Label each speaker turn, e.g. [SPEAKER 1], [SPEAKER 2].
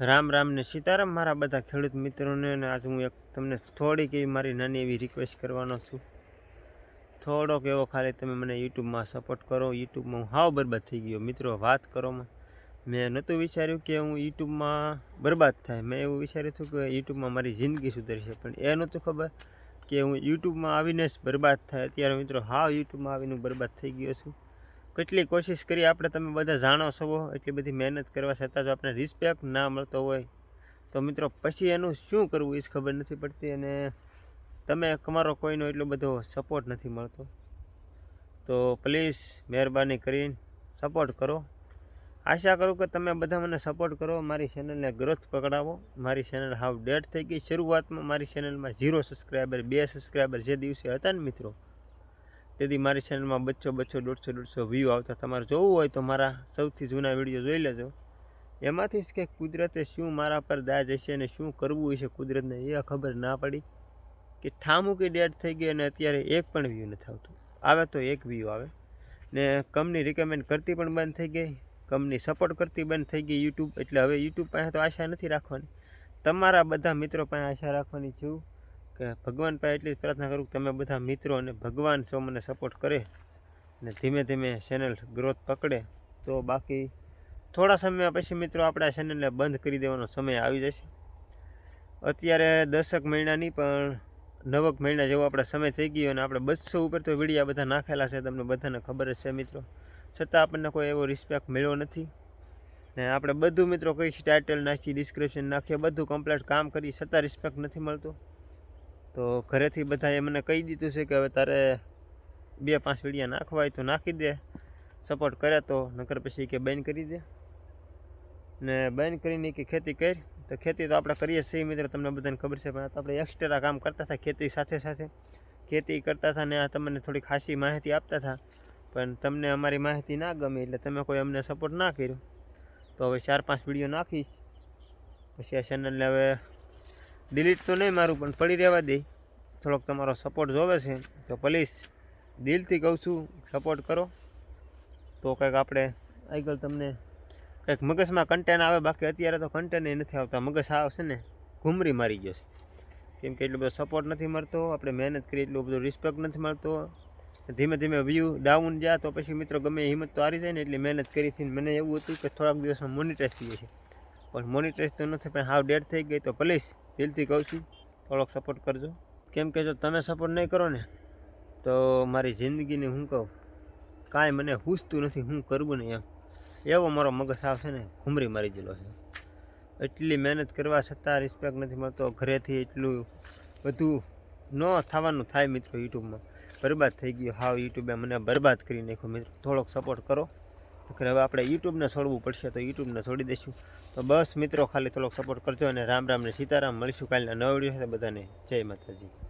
[SPEAKER 1] રામ રામ ને સીતારામ, મારા બધા ખેડૂત મિત્રોને અને આજે હું એક તમને થોડીક એવી મારી નાની એવી રિક્વેસ્ટ કરવાનો છું. થોડોક એવો ખાલી તમે મને યુટ્યુબમાં સપોર્ટ કરો. યુટ્યુબમાં હું હાવ બરબાદ થઈ ગયો. મિત્રો, વાત કરોમાં મેં નહોતું વિચાર્યું કે હું યુટ્યુબમાં બરબાદ થાય. મેં એવું વિચાર્યું હતું કે યુટ્યુબમાં મારી જિંદગી સુધરશે, પણ એ નહોતું ખબર કે હું યુટ્યુબમાં આવીને જ બરબાદ થાય. અત્યારે મિત્રો, હાવ યુટ્યુબમાં આવીને બરબાદ થઈ ગયો છું. કેટલી કોશિશ કરી આપણે તમે બધા જાણો છો એટલી બધી મહેનત કરવા છતાં જો આપણે રિસ્પેક્ટ ના મળતો હોય તો મિત્રો પછી એનું શું કરવું એ ખબર નથી પડતી અને તમે તમારો કોઈનો એટલો બધો સપોર્ટ નથી મળતો. તો પ્લીઝ મહેરબાની કરીને સપોર્ટ કરો. આશા કરું કે તમે બધા મને સપોર્ટ કરો. મારી ચેનલને ગ્રોથ પકડાવો. મારી ચેનલ હાવ ડેટ થઈ ગઈ. શરૂઆતમાં મારી ચેનલમાં ઝીરો સબસ્ક્રાઈબર બે સબસ્ક્રાઈબર જે દિવસે હતા ને મિત્રો તેથી મારી ચેનલમાં બચ્ચો બચ્ચો, દોઢસો દોઢસો વ્યૂ આવતા. તમારે જોવું હોય તો મારા સૌથી જૂના વીડિયો જોઈ લેજો. એમાંથી જ કે કુદરતે શું મારા પર દાજ હશે અને શું કરવું હશે કુદરતને એ ખબર ના પડી કે ઠામુકી ડેડ થઈ ગઈ અને અત્યારે એક પણ વ્યૂ નથી આવતું. આવે તો એક વ્યૂ આવે. ને કંપની રિકમેન્ડ કરતી પણ બંધ થઈ ગઈ. કંપની સપોર્ટ કરતી બંધ થઈ ગઈ યુટ્યુબ એટલે હવે યુટ્યુબ પાસે તો આશા નથી રાખવાની. તમારા બધા મિત્રો પાસે આશા રાખવાની છું કે ભગવાન પાસે એટલી જ પ્રાર્થના કરું કે તમે બધા મિત્રો અને ભગવાન સૌ મને સપોર્ટ કરે અને ધીમે ધીમે ચેનલ ગ્રોથ પકડે. તો બાકી થોડા સમય પછી મિત્રો આપણે ચેનલને બંધ કરી દેવાનો સમય આવી જશે. અત્યારે દસક મહિનાની પણ નવક મહિના જેવો આપણે સમય થઈ ગયો અને આપણે બસો ઉપર તો વિડીયા બધા નાખેલા છે, તમને બધાને ખબર જ છે મિત્રો. છતાં આપણને કોઈ એવો રિસ્પેક્ટ મળ્યો નથી. ને આપણે બધું મિત્રો કરી ટાઇટલ નાખી ડિસ્ક્રિપ્શન નાખીએ બધું કમ્પ્લીટ કામ કરી, છતાં રિસ્પેક્ટ નથી મળતું. તો ઘરેથી બધાએ મને કહી દીધું છે કે હવે તારે બે પાંચ વીડિયા નાખવા હોય તો નાખી દે સપોર્ટ કરે તો, નકર પછી કે બેન કરી દે. ને બેન કરીને કે ખેતી કરી, તો ખેતી તો આપણે કરીએ છીએ મિત્રો, તમને બધાને ખબર છે, પણ આપણે એક્સ્ટ્રા કામ કરતા હતા ખેતી સાથે સાથે. ખેતી કરતા હતા ને આ તમને થોડી ખાસી માહિતી આપતા હતા, પણ તમને અમારી માહિતી ના ગમે એટલે તમે કોઈ અમને સપોર્ટ ના કર્યો. તો હવે ચાર પાંચ વીડિયો નાખીશ. પછી આ ચેનલને હવે ડિલીટ તો નહીં મારું, પણ પડી રહેવા દે. થોડોક તમારો સપોર્ટ જોવે છે, તો પ્લીઝ દિલથી કહું છું સપોર્ટ કરો. તો કંઈક આપણે આગળ તમને, કંઈક મગજમાં કન્ટેન્ટ આવે, બાકી અત્યારે તો કન્ટેન્ટ નથી આવતા. મગજ આવશે ને, ઘૂમરી મારી ગયો છે. કેમ કે એટલો બધો સપોર્ટ નથી મળતો, આપણે મહેનત કરી એટલું બધું રિસ્પેક્ટ નથી મળતો. ધીમે ધીમે વ્યૂ ડાઉન જાય તો પછી મિત્રો ગમે હિંમત તો હારી જાય ને, એટલી મહેનત કરી હતી મને એવું હતું કે થોડાક દિવસમાં મોનિટાઈઝ થઈ જશે. પણ મોનિટાઈઝ તો નથી, પણ હાવ ડેડ થઈ ગઈ, તો પ્લીઝ દિલથી કહું છું, થોડોક સપોર્ટ કરજો. કેમ કે જો તમે સપોર્ટ નહીં કરો ને, તો મારી જિંદગીને હું કહું, કાંઈ મને હૂસતું નથી, હું કરવું નહીં એમ. એવો મારો મગજ આવશે ને, ઘૂમરી મારી ગયેલો છે. એટલી મહેનત કરવા છતાં રિસ્પેક્ટ નથી મળતો, ઘરેથી એટલું બધું ન થવાનું થાય મિત્રો યુટ્યુબમાં. બરબાદ થઈ ગયો. હાવ યુટ્યુબે મને બરબાદ કરી નાખ્યો મિત્રો. થોડોક સપોર્ટ કરો. નકર હવે આપણે યુટ્યુબને છોડવું પડશે તો યુટ્યુબને છોડી દઈશું. તો બસ મિત્રો, ખાલી થોડોક સપોર્ટ કરજો અને રામ રામ ને સીતારામ. મળીશું કાલના નવા વીડિયો સાથે બધાને જય માતાજી.